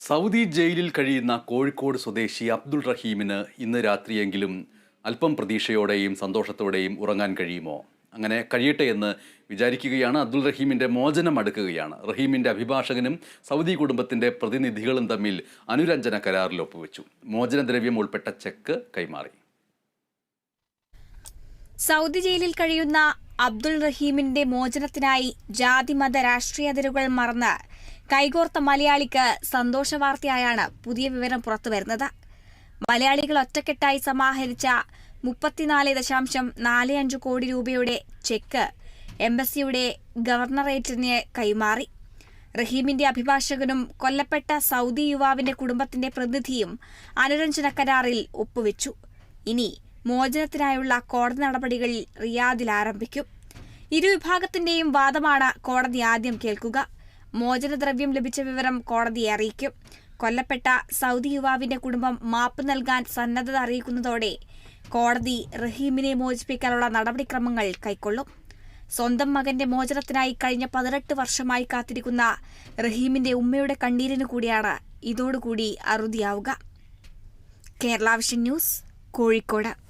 Saudi ജയിലിൽ കഴിയുന്ന കോഴിക്കോട് സ്വദേശി അബ്ദുൾ റഹീമിന് ഇന്ന് രാത്രിയെങ്കിലും അല്പം പ്രതീക്ഷയോടെയും സന്തോഷത്തോടെയും ഉറങ്ങാൻ കഴിയുമോ? അങ്ങനെ കഴിയട്ടെ എന്ന് വിചാരിക്കുകയാണ് അബ്ദുൾ റഹീമിന്റെ മോചനം അടുക്കുകയാണ്. റഹീമിന്റെ അഭിഭാഷകനും സൗദി കുടുംബത്തിന്റെ പ്രതിനിധികളും തമ്മിൽ അനുരഞ്ജന കരാറിൽ ഒപ്പുവെച്ചു. മോചനദ്രവ്യം ഉൾപ്പെട്ട ചെക്ക് കൈമാറി. സൗദി ജയിലിൽ കഴിയുന്ന അബ്ദുൾ റഹീമിന്റെ മോചനത്തിനായി ജാതിമത രാഷ്ട്രീയ അതിരുകൾ മറന്ന് കൈകോർത്ത മലയാളിക്ക് സന്തോഷ വാർത്തയായാണ് പുതിയ വിവരം പുറത്തുവരുന്നത്. മലയാളികൾ ഒറ്റക്കെട്ടായി സമാഹരിച്ച മുപ്പത്തിനാല് ദശാംശം നാല് അഞ്ച് കോടി രൂപയുടെ ചെക്ക് എംബസിയുടെ ഗവർണറേറ്റിന് കൈമാറി. റഹീമിന്റെ അഭിഭാഷകനും കൊല്ലപ്പെട്ട സൗദി യുവാവിന്റെ കുടുംബത്തിന്റെ പ്രതിനിധിയും അനുരഞ്ജന കരാറിൽ ഒപ്പുവെച്ചു. ഇനി മോചനത്തിനായുള്ള കോടതി നടപടികളിൽ റിയാദിൽ ആരംഭിക്കും. ഇരുവിഭാഗത്തിന്റെയും വാദമാണ് കോടതി ആദ്യം കേൾക്കുക. മോചനദ്രവ്യം ലഭിച്ച വിവരം കോടതിയെ അറിയിക്കും. കൊല്ലപ്പെട്ട സൗദി യുവാവിന്റെ കുടുംബം മാപ്പ് നൽകാൻ സന്നദ്ധത അറിയിക്കുന്നതോടെ കോടതി റഹീമിനെ മോചിപ്പിക്കാനുള്ള നടപടിക്രമങ്ങൾ കൈക്കൊള്ളും. സ്വന്തം മകന്റെ മോചനത്തിനായി കഴിഞ്ഞ പതിനെട്ട് വർഷമായി കാത്തിരിക്കുന്ന റഹീമിന്റെ ഉമ്മയുടെ കണ്ണീരിനു കൂടിയാണ് ഇതോടുകൂടി അറുതിയാവുക. Kerala vision news Kozhikode.